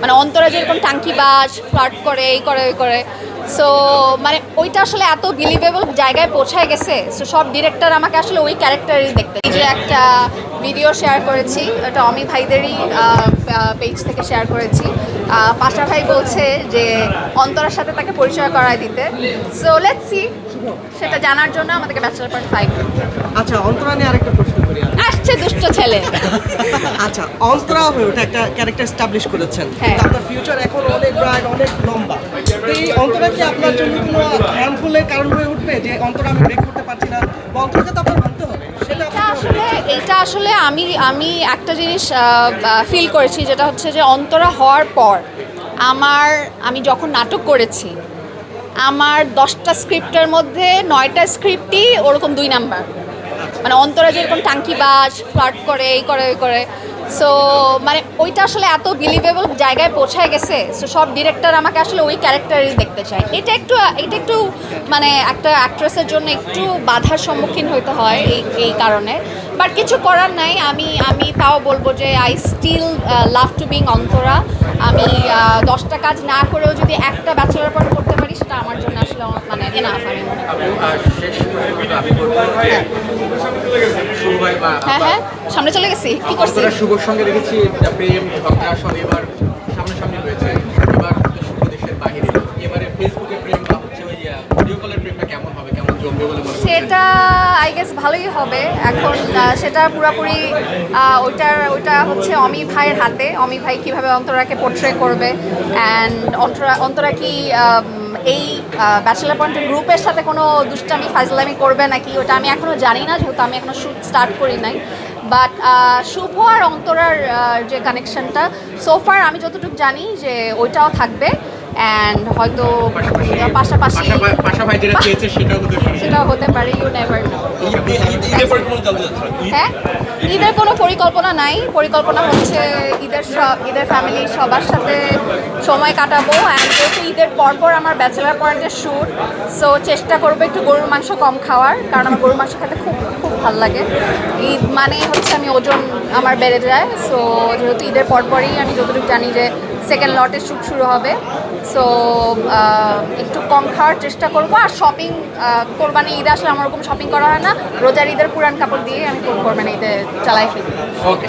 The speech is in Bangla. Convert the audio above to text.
মানে অন্তরা যেরকম টাঙ্কি বাস ফ্লার্ট করে এই করে ওই করে। সো মানে ওইটা আসলে এত বিলিভেবল জায়গায় পৌঁছায় গেছে। সো সব ডিরেক্টর আমাকে আসলে ওই ক্যারেক্টারই দেখতে। এই যে একটা ভিডিও শেয়ার করেছি এটা অমি ভাইদেরই পেজ থেকে শেয়ার করেছি। পাশা ভাই বলছে যে অন্তরার সাথে তাকে পরিচয় করায় দিতে। সো লেটস সি সেটা জানার জন্য আমাদেরকে ব্যাচেলার পার্ট ফাইভ আচ্ছা অন্তরা নিয়ে আরেকটা প্রশ্ন করি ছেলে। আচ্ছা অন্তরা হয়ে ওটা একটা ক্যারেক্টার এস্টাবলিশ করেছেন। হ্যাঁ। আপনার ফিউচার এখন অনেক ব্রাইট অনেক লম্বা। তো এই অন্তরা কি আপনার জন্য কোনো হার্মফুলের কারণ হয়ে উঠবে যে অন্তরা আমি ব্রেক করতে পারছি না? বা অন্তরাকে তো হবে আপনার আসলে এটা আসলে আমি আমি একটা জিনিস ফিল করেছি যেটা হচ্ছে যে অন্তরা হওয়ার পর আমার আমি যখন নাটক করেছি আমার দশটা স্ক্রিপ্টের মধ্যে নয়টা স্ক্রিপ্টই ওরকম দুই নাম্বার মানে অন্তরা যেরকম টাঙ্কি বাস ফ্লার্ট করে, এই করে, ওই করে। সো মানে ওইটা আসলে এত বিলিভেবল জায়গায় পৌঁছায় গেছে সো সব ডিরেক্টর আমাকে আসলে ওই ক্যারেক্টারই দেখতে চায়। এটা একটু এটা একটু মানে একটা অ্যাক্ট্রেসের জন্য একটু বাধার সম্মুখীন হতে হয় এই এই কারণে। বাট কিছু করার নাই, আমি আমি তাও বলব যে I still love to being Antara. আমি দশটা কাজ না করেও যদি একটা ব্যাচেলার পর করতে পারি, সেটা আমার জন্য আসলে এনাফ আমি মনে করি আর শেষ পর্যন্ত আমি বলব যে শুভ ভাই বা হ্যাঁ হ্যাঁ সামনে চলে গেছি কি করছি শুভর সঙ্গে দেখেছি প্রেম ঝগড়া সব এবার সামনাসামনি হয়েছে। এবার শুভ দেশের বাহিরে এবারে ফেসবুকে প্রেম বা হচ্ছে ওই ভিডিও কলের প্রেমটা কেমন হবে কেমন জমবে বলে মনে সেটা আই গেস ভালোই হবে। এখন সেটা পুরোপুরি ওইটার ওইটা হচ্ছে অমি ভাইয়ের হাতে। অমি ভাই কীভাবে অন্তরাকে পোট্রে করবে অ্যান্ড অন্তরা অন্তরা কি এই ব্যাচেলার পয়েন্টের গ্রুপের সাথে কোনো দুষ্টামি, ফাজলামি করবে নাকি, ওটা আমি এখনও জানি না, যেহেতু আমি এখনও শ্যুট স্টার্ট করি নাই। বাট শুভ আর অন্তরার যে কানেকশনটা সোফার আমি যতটুকু জানি যে ওইটাও থাকবে। অ্যান্ড হয়তো পাশাপাশি সেটাও হতে পারে ইউ নেভার নো ঈদের কোনো হ্যাঁ? ঈদের কোনো পরিকল্পনা নাই। পরিকল্পনা হচ্ছে ঈদের সব ঈদের ফ্যামিলি সবার সাথে সময় কাটাবো। অ্যান্ড যেহেতু ঈদের পরপর আমার ব্যাচেলার পয়েন্টের শ্যুট সো চেষ্টা করব একটু গরুর মাংস কম খাওয়ার। কারণ আমার গরুর মাংস খেতে খুব খুব ভালো লাগে। ঈদ মানে হচ্ছে আমি ওজন আমার বেড়ে যায়। সো যেহেতু ঈদের পরপরই আমি যতটুকু জানি যে সেকেন্ড লটের শ্যুট শুরু হবে। সো একটু কম খাওয়ার চেষ্টা করব। আর শপিং কোরবানি ঈদ আসলে আমার ওরকম শপিং করা হয় না। রোজার ঈদের পুরান কাপড় দিয়ে আমি কোরবানি ঈদে চালাই ফেলি। ওকে